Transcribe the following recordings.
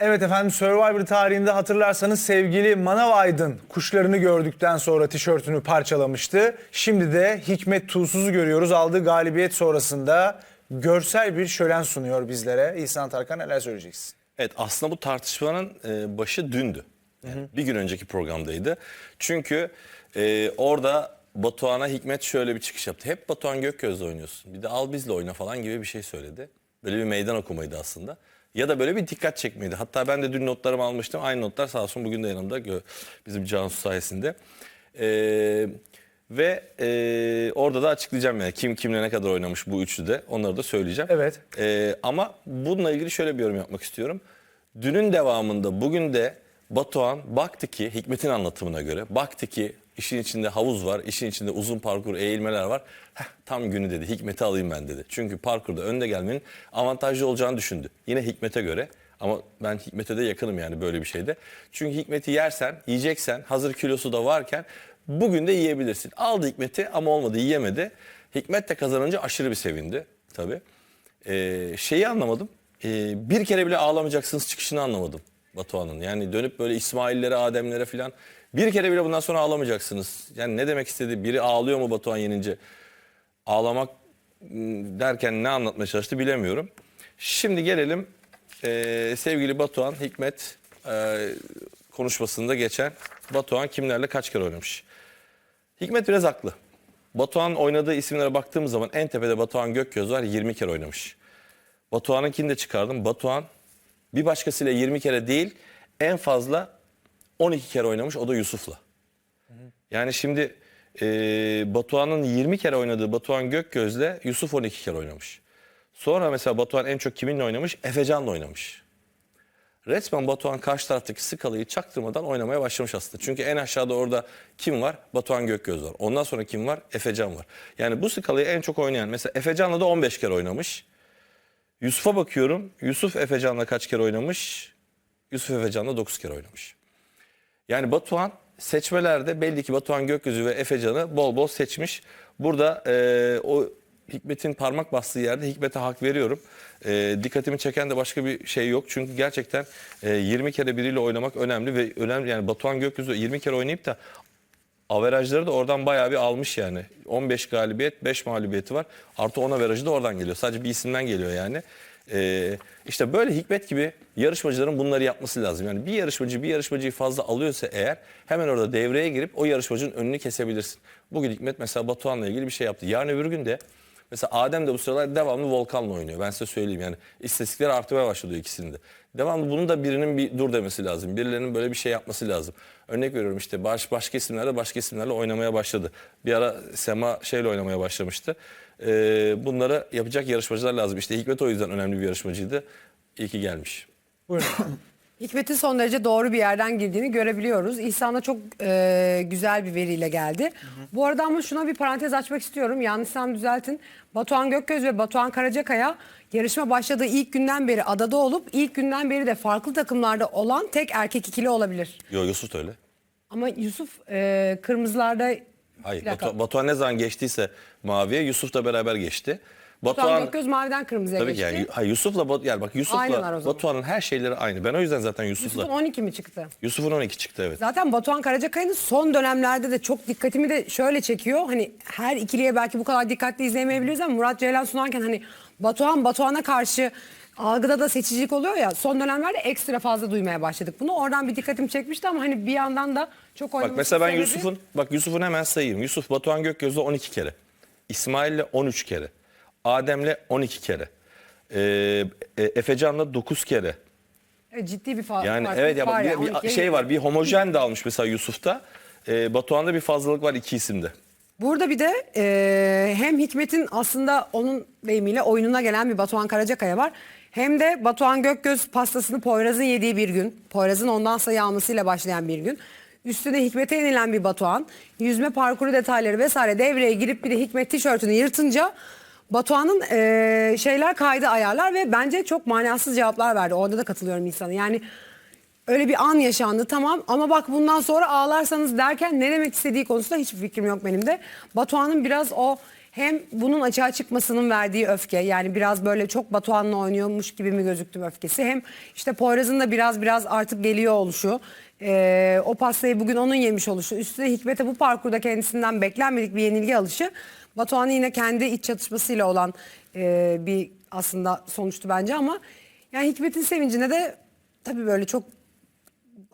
Evet efendim Survivor tarihinde hatırlarsanız sevgili Manav Aydın kuşlarını gördükten sonra tişörtünü parçalamıştı. Şimdi de Hikmet Tuğsuz'u görüyoruz. Aldığı galibiyet sonrasında görsel bir şölen sunuyor bizlere. İhsan Tarkan neler söyleyeceksin? Evet aslında bu tartışmanın e, başı dündü. Yani Bir gün önceki programdaydı. Çünkü e, orada Batuhan'a Hikmet şöyle bir çıkış yaptı. Hep Batuhan Gökgöz'le oynuyorsun. Bir de al bizle oyna falan gibi bir şey söyledi. Böyle bir meydan okumaydı aslında. Ya da böyle bir dikkat çekmeydi. Hatta ben de dün notlarımı almıştım. Aynı notlar sağ olsun bugün de yanımda bizim Cansu sayesinde. E, ve e, orada da açıklayacağım yani kim kimle ne kadar oynamış bu üçlü de onları da söyleyeceğim. Evet. Ee, ama bununla ilgili şöyle bir yorum yapmak istiyorum. Dünün devamında bugün de Batuhan baktı ki Hikmet'in anlatımına göre baktı ki işin içinde havuz var, işin içinde uzun parkur, eğilmeler var. Heh, tam günü dedi. Hikmet'i alayım ben dedi. Çünkü parkurda önde gelmenin avantajlı olacağını düşündü. Yine Hikmet'e göre ama ben Hikmet'e de yakınım yani böyle bir şeyde. Çünkü Hikmet'i yersen, yiyeceksen, hazır kilosu da varken bugün de yiyebilirsin. Aldı Hikmet'i ama olmadı, yiyemedi. Hikmet de kazanınca aşırı bir sevindi tabii. Ee, şeyi anlamadım. Ee, bir kere bile ağlamayacaksınız çıkışını anlamadım Batuhan'ın. Yani dönüp böyle İsmail'lere, Adem'lere falan bir kere bile bundan sonra ağlamayacaksınız. Yani ne demek istedi? Biri ağlıyor mu Batuhan yenince? Ağlamak m, derken ne anlatmaya çalıştı bilemiyorum. Şimdi gelelim ee, sevgili Batuhan, Hikmet ee, konuşmasında geçen Batuhan kimlerle kaç kere oynamış? Hikmet biraz haklı. Batuhan oynadığı isimlere baktığımız zaman en tepede Batuhan Gökgöz var 20 kere oynamış. Batuhan'ınkini de çıkardım. Batuhan bir başkasıyla 20 kere değil en fazla 12 kere oynamış o da Yusuf'la. Yani şimdi e, Batuhan'ın 20 kere oynadığı Batuhan Gökgöz'le Yusuf 12 kere oynamış. Sonra mesela Batuhan en çok kiminle oynamış? Efecan'la oynamış. Resmen Batuhan karşı taraftaki skalayı çaktırmadan oynamaya başlamış aslında. Çünkü en aşağıda orada kim var? Batuhan Gökgöz var. Ondan sonra kim var? Efecan var. Yani bu skalayı en çok oynayan mesela Efecan'la da 15 kere oynamış. Yusuf'a bakıyorum. Yusuf Efecan'la kaç kere oynamış? Yusuf Efecan'la 9 kere oynamış. Yani Batuhan seçmelerde belli ki Batuhan Gökyüzü ve Efecan'ı bol bol seçmiş. Burada e, o Hikmet'in parmak bastığı yerde Hikmet'e hak veriyorum. E, dikkatimi çeken de başka bir şey yok. Çünkü gerçekten e, 20 kere biriyle oynamak önemli ve önemli yani Batuhan Gökyüzü 20 kere oynayıp da averajları da oradan bayağı bir almış yani. 15 galibiyet, 5 mağlubiyeti var. Artı 10 averajı da oradan geliyor. Sadece bir isimden geliyor yani. Ee, işte böyle Hikmet gibi yarışmacıların bunları yapması lazım. Yani bir yarışmacı bir yarışmacıyı fazla alıyorsa eğer hemen orada devreye girip o yarışmacının önünü kesebilirsin. Bugün Hikmet mesela Batuhan'la ilgili bir şey yaptı. Yarın öbür gün de mesela Adem de bu sıralar devamlı Volkan'la oynuyor. Ben size söyleyeyim yani istatistikler artmaya başladı ikisinde. Devamlı bunu da birinin bir dur demesi lazım. Birilerinin böyle bir şey yapması lazım. Örnek veriyorum işte baş, başka isimlerle başka isimlerle oynamaya başladı. Bir ara Sema şeyle oynamaya başlamıştı. Ee, bunları yapacak yarışmacılar lazım. İşte Hikmet o yüzden önemli bir yarışmacıydı. İyi ki gelmiş. Buyurun. Hikmet'in son derece doğru bir yerden girdiğini görebiliyoruz. İhsan'a çok e, güzel bir veriyle geldi. Bu arada ama şuna bir parantez açmak istiyorum. Yanlışsam düzeltin. Batuhan Gökgöz ve Batuhan Karacakaya yarışma başladığı ilk günden beri adada olup ilk günden beri de farklı takımlarda olan tek erkek ikili olabilir. Yo Yusuf da öyle. Ama Yusuf e, kırmızılarda Hayır. Batu- Batuhan ne zaman geçtiyse maviye Yusuf da beraber geçti. Batuhan Gökgöz maviden kırmızıya tabii ki geçti. yani hayır, Yusuf'la Bat- yani bak o Yusuf'la zaman. Batuhan'ın her şeyleri aynı. Ben o yüzden zaten Yusuf'la Yusuf'un 12 mi çıktı? Yusuf'un 12 çıktı evet. Zaten Batuhan Karacakaya'nın son dönemlerde de çok dikkatimi de şöyle çekiyor. Hani her ikiliye belki bu kadar dikkatli izleyemeyebiliriz ama Murat Ceylan sunarken hani Batuhan Batuhan'a karşı algıda da seçicilik oluyor ya son dönemlerde ekstra fazla duymaya başladık bunu. Oradan bir dikkatimi çekmişti ama hani bir yandan da çok Bak oynaması mesela ben Yusuf'un bak Yusuf'un hemen sayayım. Yusuf Batuhan Gökgöz'le 12 kere. İsmail'le 13 kere. Adem'le 12 kere. Ee, e, Efecan'la 9 kere. Evet, ciddi bir fa- Yani farklılık evet ya bak bir, bir 12'ye şey var. Bir homojen de almış mesela Yusuf'ta. Ee, Batuhan'da bir fazlalık var iki isimde. Burada bir de e, hem Hikmet'in aslında onun deyimiyle oyununa gelen bir Batuhan Karacakaya var. Hem de Batuhan Gökgöz pastasını Poyraz'ın yediği bir gün. Poyraz'ın ondan sayı almasıyla başlayan bir gün. Üstüne Hikmet'e yenilen bir Batuhan. Yüzme parkuru detayları vesaire devreye girip bir de Hikmet tişörtünü yırtınca Batuhan'ın e, şeyler kaydı ayarlar ve bence çok manasız cevaplar verdi. Orada da katılıyorum insana. Yani Öyle bir an yaşandı tamam ama bak bundan sonra ağlarsanız derken ne demek istediği konusunda hiçbir fikrim yok benim de. Batuhan'ın biraz o hem bunun açığa çıkmasının verdiği öfke yani biraz böyle çok Batuhan'la oynuyormuş gibi mi gözüktüm öfkesi hem işte Poyraz'ın da biraz biraz artık geliyor oluşu ee, o pastayı bugün onun yemiş oluşu üstüne Hikmet'e bu parkurda kendisinden beklenmedik bir yenilgi alışı Batuhan'ın yine kendi iç çatışmasıyla olan e, bir aslında sonuçtu bence ama yani Hikmet'in sevincine de tabii böyle çok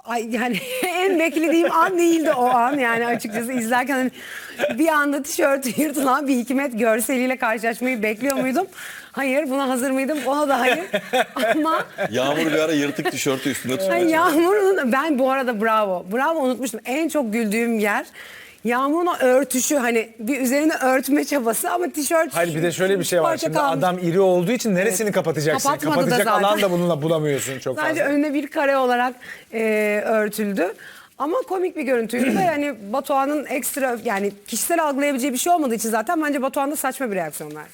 Ay yani en beklediğim an değildi o an yani açıkçası izlerken hani bir anda tişörtü yırtılan bir hikmet görseliyle karşılaşmayı bekliyor muydum? Hayır buna hazır mıydım? Ona da hayır. Ama Yağmur bir ara yırtık tişörtü hani çalıştı. Yağmur'un ben bu arada bravo. Bravo unutmuştum. En çok güldüğüm yer Yağmur'un o örtüşü hani bir üzerine örtme çabası ama tişört Hayır bir de şöyle bir şey var. Şimdi kalmış. adam iri olduğu için neresini kapatacaksın? Kapatmadı da Kapatacak zaten. alan da bununla bulamıyorsun çok Sadece fazla. önüne bir kare olarak e, örtüldü. Ama komik bir görüntüydü ve yani Batuhan'ın ekstra yani kişisel algılayabileceği bir şey olmadığı için zaten bence Batuhan'da saçma bir reaksiyon verdi.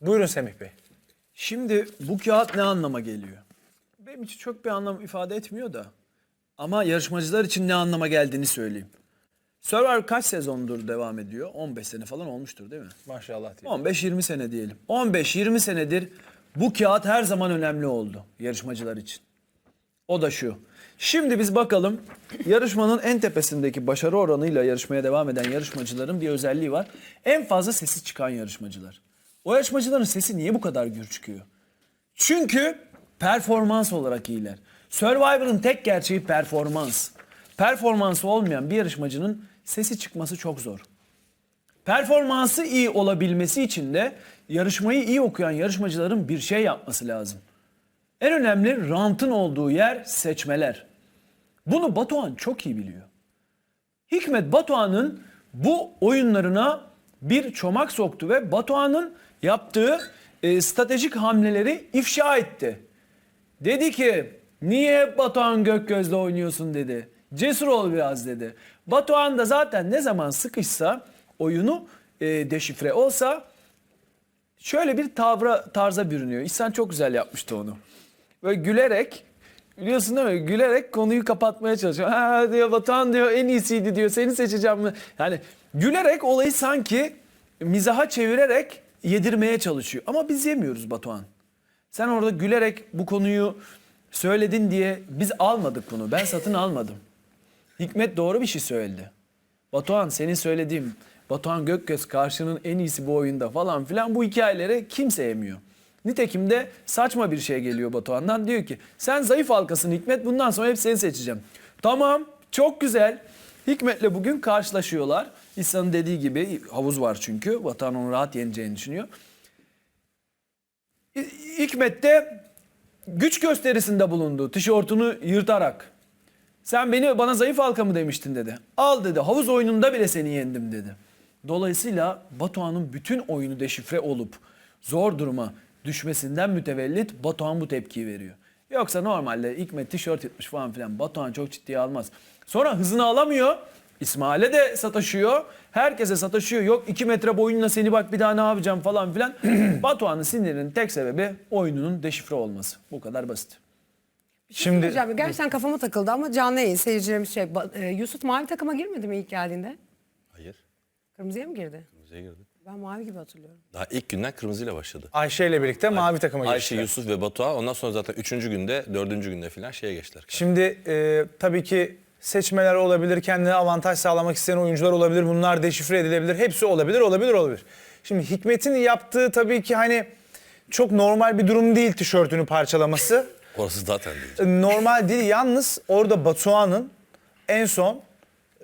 Buyurun Semih Bey. Şimdi bu kağıt ne anlama geliyor? Benim için çok bir anlam ifade etmiyor da. Ama yarışmacılar için ne anlama geldiğini söyleyeyim. Survivor kaç sezondur devam ediyor? 15 sene falan olmuştur değil mi? Maşallah diye. 15-20 sene diyelim. 15-20 senedir bu kağıt her zaman önemli oldu yarışmacılar için. O da şu. Şimdi biz bakalım yarışmanın en tepesindeki başarı oranıyla yarışmaya devam eden yarışmacıların bir özelliği var. En fazla sesi çıkan yarışmacılar. O yarışmacıların sesi niye bu kadar gür çıkıyor? Çünkü performans olarak iyiler. Survivor'ın tek gerçeği performans. Performansı olmayan bir yarışmacının sesi çıkması çok zor. Performansı iyi olabilmesi için de yarışmayı iyi okuyan yarışmacıların bir şey yapması lazım. En önemli rantın olduğu yer seçmeler. Bunu Batuhan çok iyi biliyor. Hikmet Batuhan'ın bu oyunlarına bir çomak soktu ve Batuhan'ın yaptığı e, stratejik hamleleri ifşa etti. Dedi ki niye hep Batuhan Gökgöz'le oynuyorsun dedi. Cesur ol biraz dedi. Batuhan da zaten ne zaman sıkışsa oyunu e, deşifre olsa şöyle bir tavra tarza bürünüyor. İhsan çok güzel yapmıştı onu. Böyle gülerek biliyorsun değil mi? Gülerek konuyu kapatmaya çalışıyor. Ha diyor Batuhan diyor en iyisiydi diyor. Seni seçeceğim? Yani gülerek olayı sanki mizaha çevirerek yedirmeye çalışıyor. Ama biz yemiyoruz Batuhan. Sen orada gülerek bu konuyu söyledin diye biz almadık bunu. Ben satın almadım. Hikmet doğru bir şey söyledi. Batuhan senin söylediğin Batuhan Gökgöz karşının en iyisi bu oyunda falan filan bu hikayeleri kimse yemiyor. Nitekim de saçma bir şey geliyor Batuhan'dan. Diyor ki sen zayıf halkasın Hikmet bundan sonra hep seni seçeceğim. Tamam çok güzel. Hikmet'le bugün karşılaşıyorlar. İhsan'ın dediği gibi havuz var çünkü. Batuhan onu rahat yeneceğini düşünüyor. Hi- Hikmet de güç gösterisinde bulundu tişörtünü yırtarak. Sen beni bana zayıf halka mı demiştin dedi. Al dedi havuz oyununda bile seni yendim dedi. Dolayısıyla Batuhan'ın bütün oyunu deşifre olup zor duruma düşmesinden mütevellit Batuhan bu tepkiyi veriyor. Yoksa normalde Hikmet tişört yırtmış falan filan Batuhan çok ciddiye almaz. Sonra hızını alamıyor. İsmail'e de sataşıyor. Herkese sataşıyor. Yok 2 metre boyunla seni bak bir daha ne yapacağım falan filan. Batuhan'ın sinirinin tek sebebi oyununun deşifre olması. Bu kadar basit. Şimdi Hocam gerçekten kafama takıldı ama canlı yayın seyircilerimiz şey e, Yusuf mavi takıma girmedi mi ilk geldiğinde? Hayır. Kırmızıya mı girdi? Kırmızıya girdi. Ben mavi gibi hatırlıyorum. Daha ilk günden kırmızıyla başladı. Ayşe ile birlikte mavi takıma Ayşe, geçtiler. Yusuf ve Batuhan. Ondan sonra zaten üçüncü günde, dördüncü günde falan şeye geçtiler. Şimdi e, tabii ki seçmeler olabilir, kendine avantaj sağlamak isteyen oyuncular olabilir. Bunlar deşifre edilebilir. Hepsi olabilir, olabilir, olabilir. Şimdi Hikmet'in yaptığı tabii ki hani çok normal bir durum değil tişörtünü parçalaması. Orası zaten değil. E, normal değil. Yalnız orada Batuhan'ın en son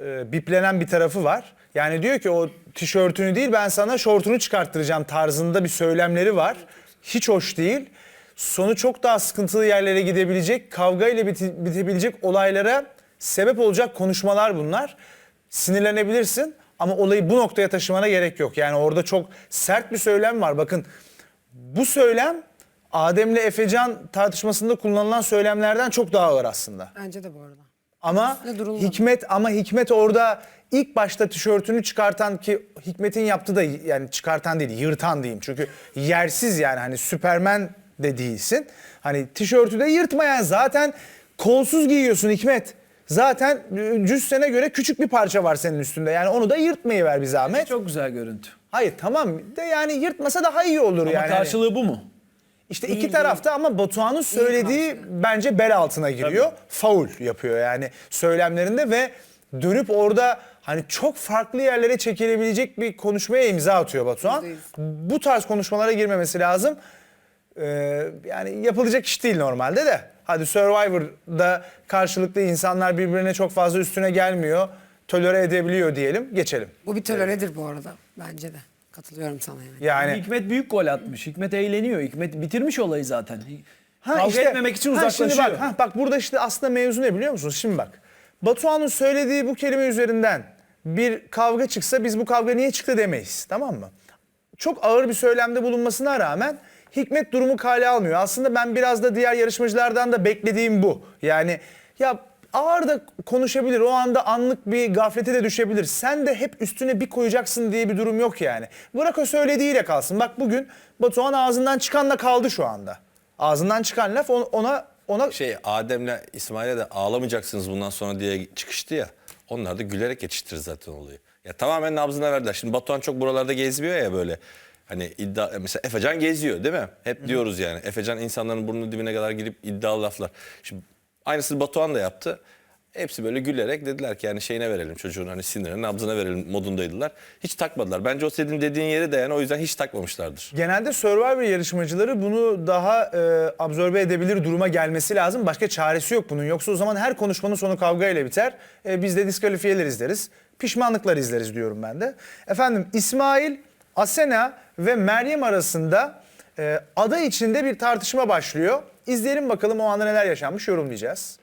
e, biplenen bir tarafı var. Yani diyor ki o tişörtünü değil ben sana şortunu çıkarttıracağım tarzında bir söylemleri var. Hiç hoş değil. Sonu çok daha sıkıntılı yerlere gidebilecek, kavga ile biti- bitebilecek olaylara sebep olacak konuşmalar bunlar. Sinirlenebilirsin ama olayı bu noktaya taşımana gerek yok. Yani orada çok sert bir söylem var. Bakın bu söylem Adem'le Efecan tartışmasında kullanılan söylemlerden çok daha ağır aslında. Bence de bu arada. Ama durulmadı. Hikmet ama Hikmet orada ilk başta tişörtünü çıkartan ki Hikmet'in yaptığı da yani çıkartan değil yırtan diyeyim. Çünkü yersiz yani hani Süpermen de değilsin. Hani tişörtü de yırtmayan zaten kolsuz giyiyorsun Hikmet. Zaten cüssene göre küçük bir parça var senin üstünde. Yani onu da yırtmayı ver bir zahmet. Çok güzel görüntü. Hayır tamam de yani yırtmasa daha iyi olur Ama yani. karşılığı bu mu? İşte iki tarafta ama Batuhan'ın söylediği bence bel altına giriyor. Faul yapıyor yani söylemlerinde ve dönüp orada hani çok farklı yerlere çekilebilecek bir konuşmaya imza atıyor Batuhan. Yüzde yüz. Bu tarz konuşmalara girmemesi lazım. Ee, yani yapılacak iş değil normalde de. Hadi Survivor'da karşılıklı insanlar birbirine çok fazla üstüne gelmiyor. Tolere edebiliyor diyelim. Geçelim. Bu bir toleredir bu arada bence de. Katılıyorum sana yani. Yani Hikmet büyük gol atmış. Hikmet eğleniyor. Hikmet bitirmiş olayı zaten. Ha Kavga işte- etmemek için ha uzaklaşıyor. Şimdi bak, ha bak burada işte aslında mevzu ne biliyor musunuz? Şimdi bak. Batuhan'ın söylediği bu kelime üzerinden bir kavga çıksa biz bu kavga niye çıktı demeyiz. Tamam mı? Çok ağır bir söylemde bulunmasına rağmen Hikmet durumu kale almıyor. Aslında ben biraz da diğer yarışmacılardan da beklediğim bu. Yani ya ağır da konuşabilir. O anda anlık bir gaflete de düşebilir. Sen de hep üstüne bir koyacaksın diye bir durum yok yani. Bırak o söylediğiyle kalsın. Bak bugün Batuhan ağzından çıkanla kaldı şu anda. Ağzından çıkan laf on- ona ona Şey Adem'le İsmail'e de ağlamayacaksınız bundan sonra diye çıkıştı ya. Onlar da gülerek geçiştirir zaten olayı. Ya tamamen nabzına verdiler. Şimdi Batuhan çok buralarda gezmiyor ya böyle. Hani iddia mesela Efecan geziyor değil mi? Hep diyoruz yani. Efecan insanların burnunun dibine kadar girip iddialı laflar. Şimdi aynısını Batuhan da yaptı. Hepsi böyle gülerek dediler ki yani şeyine verelim çocuğun hani sinirine nabzına verelim modundaydılar. Hiç takmadılar. Bence o senin dediğin yeri de yani o yüzden hiç takmamışlardır. Genelde Survivor yarışmacıları bunu daha e, absorbe edebilir duruma gelmesi lazım. Başka çaresi yok bunun. Yoksa o zaman her konuşmanın sonu kavgayla biter. E, biz de diskalifiyeler izleriz. Pişmanlıklar izleriz diyorum ben de. Efendim İsmail, Asena ve Meryem arasında e, ada içinde bir tartışma başlıyor. İzleyelim bakalım o anda neler yaşanmış yorumlayacağız.